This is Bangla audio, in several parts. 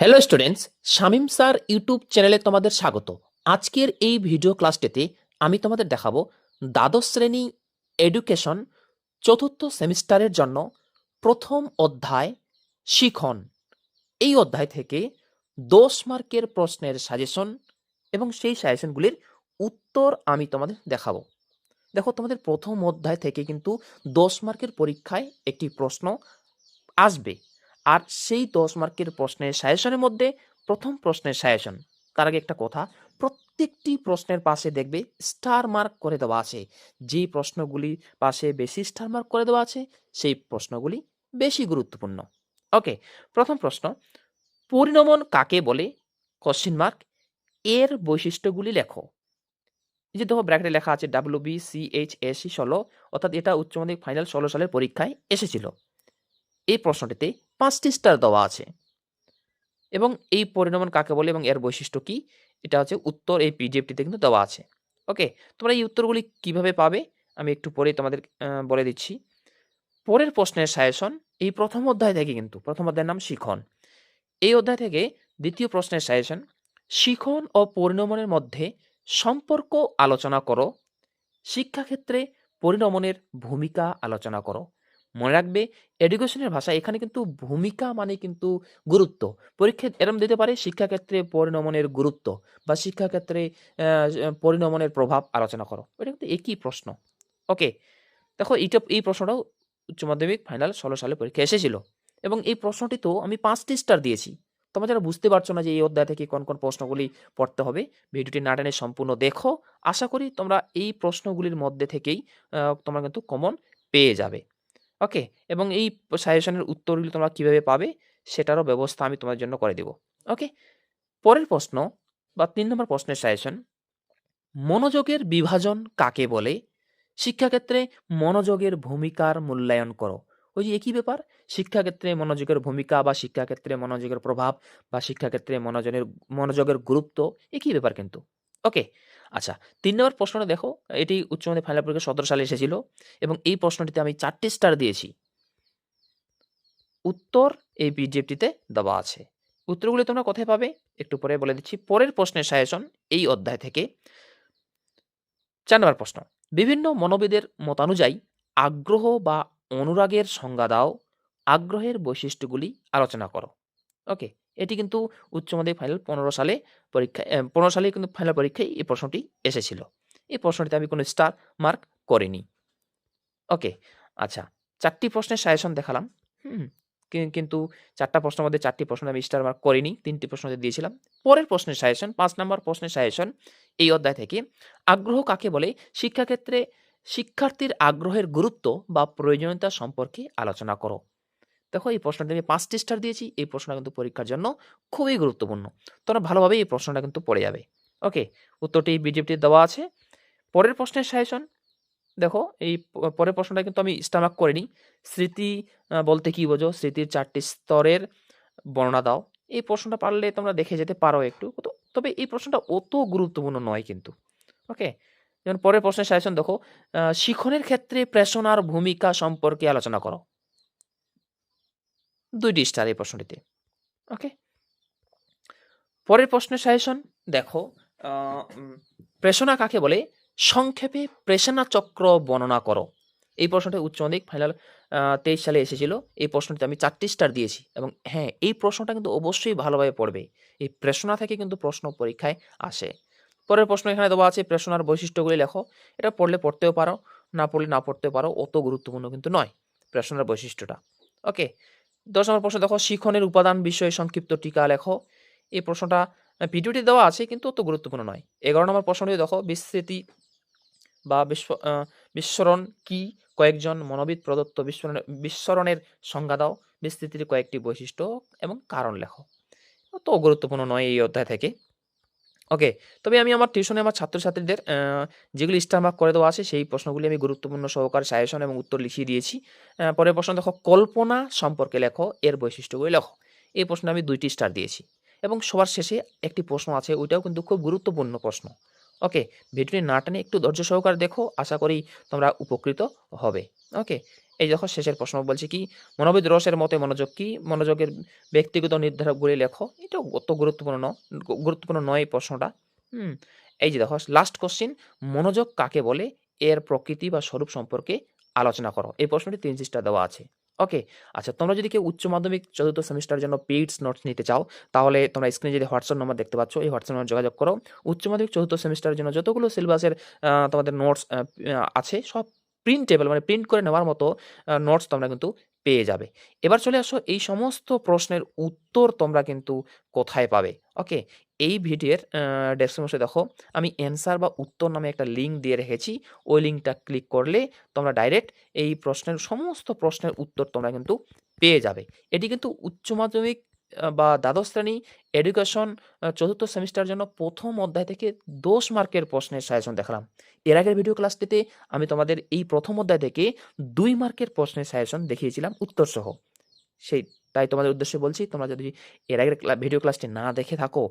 Hello students Shamim sir YouTube চ্যানেলে তোমাদের স্বাগত আজকের এই ভিডিও ক্লাসটিতে আমি তোমাদের দেখাবো দ্বাদশ শ্রেণি এডুকেশন চতুর্থ সেমিস্টারের জন্য প্রথম অধ্যায় শিখন। এই অধ্যায় থেকে দশ মার্কের প্রশ্নের সাজেশন এবং সেই সাজেশনগুলির উত্তর আমি তোমাদের দেখাবো। দেখো, তোমাদের প্রথম অধ্যায় থেকে কিন্তু দশ মার্কের পরীক্ষায় একটি প্রশ্ন আসবে। আর সেই দশ মার্কের প্রশ্নের সাজেশনের মধ্যে প্রথম প্রশ্নের সাজেশন তার আগে একটা কথা, প্রত্যেকটি প্রশ্নের পাশে দেখবে স্টার মার্ক করে দেওয়া আছে। যেই প্রশ্নগুলি পাশে বেশি স্টার মার্ক করে দেওয়া আছে, সেই প্রশ্নগুলি বেশি গুরুত্বপূর্ণ। ওকে প্রথম প্রশ্ন, পরিণমন কাকে বলে? কোশ্চিন মার্ক এর বৈশিষ্ট্যগুলি লেখো। যে দেখো ব্র্যাকেটে লেখা আছে W B C H S C ষোলো, অর্থাৎ এটা উচ্চ মাধ্যমিক ফাইনাল ষোলো সালের পরীক্ষায় এসেছিল। এই প্রশ্নটিতে পাঁচটি স্টার দেওয়া আছে। এবং এই পরিণমন কাকে বলে এবং এর বৈশিষ্ট্য কি? এটা হচ্ছে উত্তর এই পিডিএফটিতে কিন্তু দেওয়া আছে। ওকে তোমরা এই উত্তরগুলি কীভাবে পাবে? আমি একটু পরে তোমাদের বলে দিচ্ছি। পরের প্রশ্নের সাজেশন এই প্রথম অধ্যায় থেকে কিন্তু, প্রথম অধ্যায়ের নাম শিখন। এই অধ্যায় থেকে দ্বিতীয় প্রশ্নের সাজেশন শিখন ও পরিণমনের মধ্যে সম্পর্ক আলোচনা করো। শিক্ষাক্ষেত্রে পরিণমনের ভূমিকা আলোচনা করো। মনে রাখবে এডুকেশনের ভাষা এখানে কিন্তু ভূমিকা মানে কিন্তু গুরুত্ব। পরীক্ষায় এরম দিতে পারে, শিক্ষাক্ষেত্রে পরিণমনের গুরুত্ব বা শিক্ষাক্ষেত্রে পরিণমনের প্রভাব আলোচনা করো। এটা কিন্তু একই প্রশ্ন। ওকে, দেখো এইটা, এই প্রশ্নটাও উচ্চ মাধ্যমিক ফাইনাল ষোলো সালে পরীক্ষা এসেছিল। এবং এই প্রশ্নটি তো আমি পাঁচটি স্টার দিয়েছি। তোমরা যারা বুঝতে পারছ না যে এই অধ্যায় থেকে কোন কোন প্রশ্নগুলি পড়তে হবে, ভিডিওটি না টেনে সম্পূর্ণ দেখো। আশা করি তোমরা এই প্রশ্নগুলির মধ্যে থেকেই তোমরা কিন্তু কমন পেয়ে যাবে। ওকে, এবং এই সাজেশনের উত্তরগুলি তোমরা কীভাবে পাবে, সেটারও ব্যবস্থা আমি তোমার জন্য করে দেব। ওকে, পরের প্রশ্ন বা তিন নম্বর প্রশ্নের সাজেশন মনোযোগের বিভাজন কাকে বলে? শিক্ষাক্ষেত্রে মনোযোগের ভূমিকার মূল্যায়ন করো। ওই যে একই ব্যাপার, শিক্ষাক্ষেত্রে মনোযোগের ভূমিকা বা শিক্ষাক্ষেত্রে মনোযোগের প্রভাব বা শিক্ষাক্ষেত্রে মনোযোগের মনোযোগের গুরুত্ব একই ব্যাপার কিন্তু। ওকে আচ্ছা তিন নম্বর প্রশ্নটা দেখো, এটি উচ্চ মাধ্যমিক ফাইনাল পরীক্ষা সতেরো সালে এসেছিল এবং এই প্রশ্নটিতে আমি চারটি স্টার দিয়েছি। উত্তর এই পিডিএফটিতে দেওয়া আছে। উত্তরগুলি তোমরা কোথায় পাবে? একটু পরে বলে দিচ্ছি। পরের প্রশ্নের সাজেশন এই অধ্যায় থেকে। চার নম্বর প্রশ্ন, বিভিন্ন মনোবিদের মতানুযায়ী আগ্রহ বা অনুরাগের সংজ্ঞা দাও, আগ্রহের বৈশিষ্ট্যগুলি আলোচনা করো। ওকে এটি কিন্তু উচ্চ মাধ্যমিক ফাইনাল পনেরো সালে পরীক্ষায় পনেরো সালে কিন্তু ফাইনাল পরীক্ষায় এই প্রশ্নটি এসেছিল। এই প্রশ্নটিতে আমি কোনো স্টার মার্ক করিনি। ওকে আচ্ছা চারটি প্রশ্নের সাজেশন দেখালাম। হুম কিন্তু চারটা প্রশ্নের মধ্যে চারটি প্রশ্ন আমি স্টার মার্ক করিনি, তিনটি প্রশ্নতে দিয়েছিলাম। পরের প্রশ্নের সাজেশন পাঁচ নম্বর প্রশ্নের সাজেশন এই অধ্যায় থেকে আগ্রহ কাকে বলে? শিক্ষাক্ষেত্রে শিক্ষার্থীর আগ্রহের গুরুত্ব বা প্রয়োজনীয়তা সম্পর্কে আলোচনা করো। দেখো এই প্রশ্নটা আমি পাঁচটি স্টার দিয়েছি। এই প্রশ্নটা কিন্তু পরীক্ষার জন্য খুবই গুরুত্বপূর্ণ। তোমরা ভালোভাবে এই প্রশ্নটা কিন্তু পড়ে যাবে। ওকে উত্তরটি বিজেপি দেওয়া আছে। পরের প্রশ্নের সাজেশন দেখো, এই পরের প্রশ্নটা কিন্তু আমি স্টামাক করিনি। স্মৃতি বলতে কি বোঝো? স্মৃতির চারটি স্তরের বর্ণনা দাও। এই প্রশ্নটা পারলে তোমরা দেখে যেতে পারো একটু। তবে এই প্রশ্নটা অত গুরুত্বপূর্ণ নয় কিন্তু। ওকে যেমন পরের প্রশ্নের সাজেশন দেখো শিখনের ক্ষেত্রে প্রেষণার ভূমিকা সম্পর্কে আলোচনা করো। দুইটি স্টার এই প্রশ্নটিতে। ওকে। পরের প্রশ্নের সাজেশন দেখো প্রেষণা কাকে বলে? সংক্ষেপে প্রেষণা চক্র বর্ণনা করো। এই প্রশ্নটি উচ্চ মাধ্যমিক ফাইনাল তেইশ সালে এসেছিল। এই প্রশ্নটিতে আমি চারটি স্টার দিয়েছি এবং হ্যাঁ এই প্রশ্নটা কিন্তু অবশ্যই ভালোভাবে পড়বে। এই প্রেষণা থেকে কিন্তু প্রশ্ন পরীক্ষায় আসে। পরের প্রশ্ন এখানে দেওয়া আছে প্রেষণার বৈশিষ্ট্যগুলি লেখো। এটা পড়লে পড়তেও পারো না পড়লে না পড়তেও পারো অত গুরুত্বপূর্ণ কিন্তু নয় প্রেষণার বৈশিষ্ট্যটা। ওকে দশ নম্বর প্রশ্ন দেখো শিখনের উপাদান বিষয়ে সংক্ষিপ্ত টিকা লেখো। এই প্রশ্নটা ভিডিওটি দেওয়া আছে, কিন্তু অত গুরুত্বপূর্ণ নয়। এগারো নম্বর প্রশ্নটি দেখো, বিস্তৃতি বা বিশ্ব বিস্মরণ কি? কয়েকজন মনোবিদ প্রদত্ত বিস্মরণ বিস্মরণের সংজ্ঞা দাও। বিস্তৃতির কয়েকটি বৈশিষ্ট্য এবং কারণ লেখো। অত গুরুত্বপূর্ণ নয় এই অধ্যায় থেকে। ওকে তবে আমি আমার টিউশনে আমার ছাত্রছাত্রীদের যেগুলি স্টার মার্ক করে দেওয়া আছে, সেই প্রশ্নগুলি আমি গুরুত্বপূর্ণ সহকারে সাজেশন এবং উত্তর লিখিয়ে দিয়েছি। পরের প্রশ্ন দেখো, কল্পনা সম্পর্কে লেখো, এর বৈশিষ্ট্যগুলি লেখো। এই প্রশ্নে আমি দুইটি স্টার দিয়েছি এবং সবার শেষে একটি প্রশ্ন আছে, ওইটাও কিন্তু খুব গুরুত্বপূর্ণ প্রশ্ন। ওকে ভিডিওটি না টেনে একটু ধৈর্য সহকারে দেখো, আশা করি তোমরা উপকৃত হবে। ওকে এই দেখো শেষের প্রশ্ন বলছে কি, মনোবিদ রসের মতে মনোযোগ কি? মনোযোগের ব্যক্তিগত নির্ধারকগুলি লেখো। এটা অত গুরুত্বপূর্ণ গুরুত্বপূর্ণ নয় এই প্রশ্নটা। হুম, এই যে দেখো লাস্ট কোশ্চিন মনোযোগ কাকে বলে? এর প্রকৃতি বা স্বরূপ সম্পর্কে আলোচনা করো। এই প্রশ্নটি তিন চিস্টা দেওয়া আছে। ওকে আচ্ছা তোমরা যদি কেউ উচ্চ মাধ্যমিক চতুর্থ সেমিস্টারের জন্য পেইডস নোটস নিতে চাও, তাহলে তোমরা স্ক্রিনে যদি হোয়াটসঅ্যাপ নম্বর দেখতে পাচ্ছ, এই হোয়াটসঅ্যাপ নম্বর যোগাযোগ করো। উচ্চ মাধ্যমিক চতুর্থ সেমিস্টারের জন্য যতগুলো সিলেবাসের তোমাদের নোটস আছে, সব প্রিন্টেবল মানে প্রিন্ট করে নেওয়ার মতো নোটস তোমরা কিন্তু পেয়ে যাবে। এবার চলে আসো, এই সমস্ত প্রশ্নের উত্তর তোমরা কিন্তু কোথায় পাবে? ওকে এই ভিডিওর ডেসক্রিপশনে দেখো, আমি অ্যান্সার বা উত্তর নামে একটা লিঙ্ক দিয়ে রেখেছি। ওই লিঙ্কটা ক্লিক করলে তোমরা ডাইরেক্ট এই প্রশ্নের, সমস্ত প্রশ্নের উত্তর তোমরা কিন্তু পেয়ে যাবে। এটি কিন্তু উচ্চ মাধ্যমিক বা দ্বাদশ শ্রেণি এডুকেশন চতুর্থ সেমিস্টার জন্য প্রথম অধ্যায় থেকে দশ মার্কের প্রশ্নের সাজেশন দেখালাম। এর আগের ভিডিও ক্লাসটিতে আমি তোমাদের এই প্রথম অধ্যায় থেকে দুই মার্কের প্রশ্নের সাজেশন দেখিয়েছিলাম উত্তরসহ। সেই, তাই তোমাদের উদ্দেশ্যে বলছি, তোমরা যদি এর আগের ভিডিও ক্লাসটি না দেখে থাকো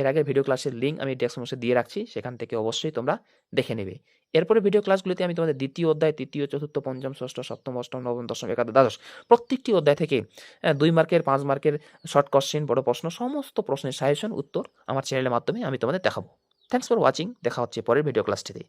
এর আগে ভিডিও ক্লাসের লিঙ্ক আমি ডেসক্রিপশনে দিয়ে রাখছি, সেখান থেকে অবশ্যই তোমরা দেখে নেবে। এরপরে ভিডিও ক্লাসগুলিতে আমি তোমাদের দ্বিতীয় অধ্যায়, তৃতীয়, চতুর্থ, পঞ্চম, ষষ্ঠ, সপ্তম, অষ্টম, নবম, দশম, একাদশ, দ্বাদশ প্রত্যেকটি অধ্যায় থেকে দুই মার্কের পাঁচ মার্কের শর্ট কোশ্চেন বড় প্রশ্ন, সমস্ত প্রশ্নের সাজেশন উত্তর আমার চ্যানেলের মাধ্যমে আমি তোমাদের দেখাবো। থ্যাংকস ফর ওয়াচিং দেখা হচ্ছে পরের ভিডিও ক্লাসটিতে